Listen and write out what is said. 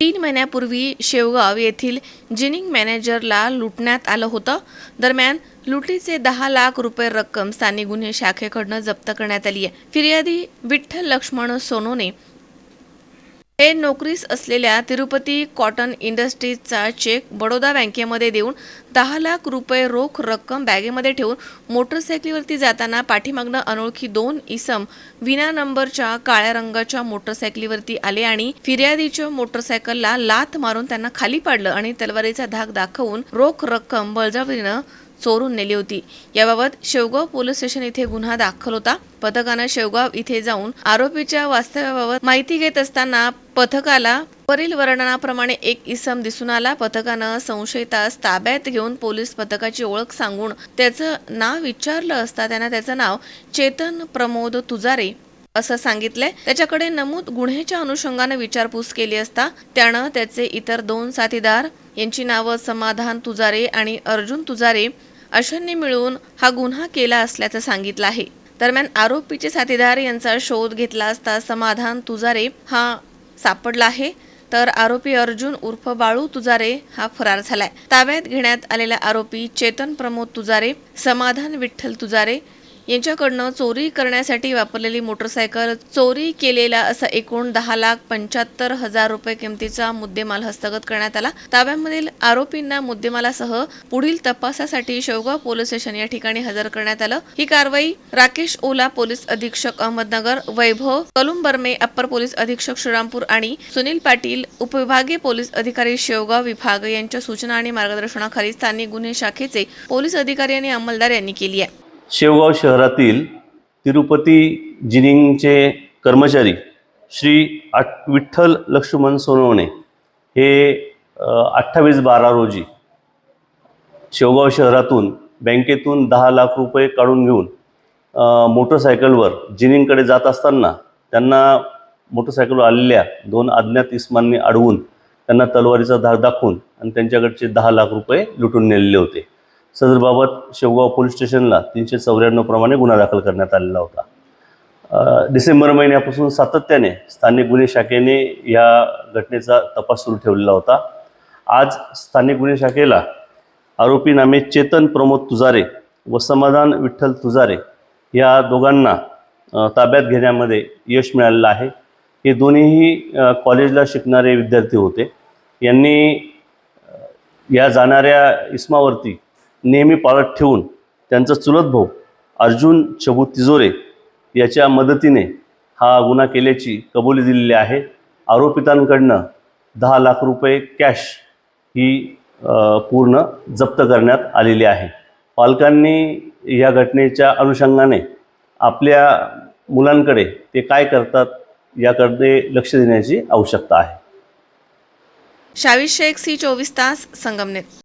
तीन महिन्यापूर्वी शेवगाव येथील जिनिंग मॅनेजरला लुटण्यात आलं होतं. दरम्यान लुटीचे दहा लाख रुपये रक्कम स्थानिक गुन्हे शाखेकडनं जप्त करण्यात आली आहे फिर्यादी विठ्ठल लक्ष्मण सोनोने. हे नोकरीस असलेल्या तिरुपती कॉटन इंडस्ट्रीजचा चेक बडोदा बँकेमध्ये देऊन दहा लाख रुपये रोख रक्कम बॅगेमध्ये ठेवून मोटरसायकलीवरती जाताना पाठीमागनं अनोळखी दोन इसम विना नंबरच्या काळ्या रंगाच्या मोटरसायकलीवरती आले आणि फिर्यादीच्या मोटरसायकलला लात मारून त्यांना खाली पाडलं आणि तलवारीचा धाक दाखवून रोख रक्कम बळजबरीनं चोरून नेली होती. याबाबत शेवगाव पोलीस स्टेशन इथे गुन्हा दाखल होता. पथकानं शेवगाव इथे जाऊन आरोपीच्या वास्तव्याबाबत माहिती घेत असताना पथकाला वरील वर्णनाप्रमाणे एक इसम दिसून आला. पथकानं संशयितास ताब्यात घेऊन पोलीस पथकाची ओळख सांगून त्याचं नाव विचारलं असता त्यानं त्याचं नाव चेतन प्रमोद तुजारे असं सांगितलंय. त्याच्याकडे नमूद गुन्ह्याच्या अनुषंगाने विचारपूस केली असता त्यानं त्याचे इतर दोन साथीदार यांची नावं समाधान तुजारे आणि अर्जुन तुजारे अशांनी मिळून हा गुन्हा केला असल्याचं सांगितलं आहे. दरम्यान आरोपीचे साथीदार यांचा शोध घेतला असता समाधान तुजारे हा सापडला आहे. तर आरोपी अर्जुन उर्फ बाळू तुजारे हा फरार झालाय. ताब्यात घेण्यात आलेला आरोपी चेतन प्रमोद तुजारे समाधान विठ्ठल तुजारे यांच्याकडनं चोरी करण्यासाठी वापरलेली मोटरसायकल चोरी केलेला असा एकूण दहा लाख पंच्याहत्तर हजार रुपये किमतीचा मुद्देमाल हस्तगत करण्यात आला. ताब्यामधील आरोपींना मुद्देमालासह पुढील तपासासाठी शेवगाव पोलीस स्टेशन या ठिकाणी हजर करण्यात आलं. ही कारवाई राकेश ओला पोलीस अधीक्षक अहमदनगर वैभव कलुंबर्मे अप्पर पोलीस अधीक्षक श्रीरामपूर आणि सुनील पाटील उपविभागीय पोलीस अधिकारी शेवगाव विभाग यांच्या सूचना आणि मार्गदर्शनाखाली स्थानिक गुन्हे शाखेचे पोलीस अधिकारी आणि अंमलदार यांनी केली आहे. शेवगाव शहरातील तिरुपती जिनिंगचे कर्मचारी श्री आट विठ्ठल लक्ष्मण सोनवणे हे अठ्ठावीस बारा रोजी शेवगाव शहरातून बँकेतून दहा लाख रुपये काढून घेऊन मोटरसायकलवर जिनिंगकडे जात असताना त्यांना मोटरसायकलवर आलेल्या दोन अज्ञात इस्मांनी अडवून त्यांना तलवारीचा धाक दाखवून आणि त्यांच्याकडचे दहा लाख रुपये लुटून नेलेले होते. सदरबाबत शेवगाव पोलीस स्टेशनला तीनशे चौऱ्याण्णव प्रमाणे गुन्हा दाखल करण्यात आलेला होता. डिसेंबर महिन्यापासून सातत्याने स्थानिक गुन्हे शाखेने या घटनेचा तपास सुरू ठेवलेला होता. आज स्थानिक गुन्हे शाखेला आरोपी नामे चेतन प्रमोद तुजारे व समाधान विठ्ठल तुजारे या दोघांना ताब्यात घेण्यामध्ये यश मिळालेलं आहे. हे दोन्हीही कॉलेजला शिकणारे विद्यार्थी होते. यांनी या जाणाऱ्या इस्मावरती नेहमी पाळत ठेवून त्यांचा चुलत भाऊ अर्जुन चबू तिजोरे याच्या मदतीने हा गुन्हा केल्याची कबुली दिलेली आहे. आरोपितांकडनं दहा लाख रुपये कॅश ही पूर्ण जप्त करण्यात आलेली आहे. पालकांनी या घटनेच्या अनुषंगाने आपल्या मुलांकडे ते काय करतात याकडे लक्ष देण्याची आवश्यकता आहे. शावीर शेख सी चोवीस तास संगमनेर